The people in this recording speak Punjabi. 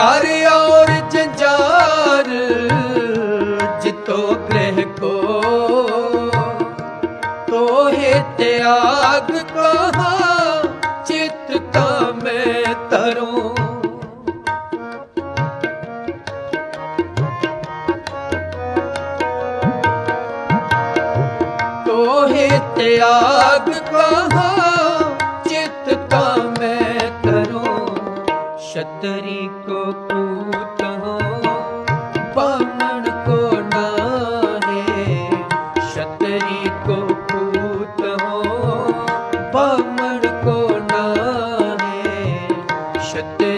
ਕਰ ਔਰ ਜੰਜਾਰ ਜਿਤੋ ਗ੍ਰਹਿ ਕੋ। ਤੋਹੇ ਤਿਆਗ ਕਹਾ ਚਿਤ ਤਾ ਤਿਆਗ ਕਹਾ ਛਤਰੀ ਕੋ ਪੂਤ ਹੋ ਪਾਵਨ ਕੋ ਨਾਹੇ। ਛਤਰੀ ਕੋ ਪੂਤ ਹੋ ਪਾਵਨ ਕੋ ਨਾਹੇ। ਛਤਰੀ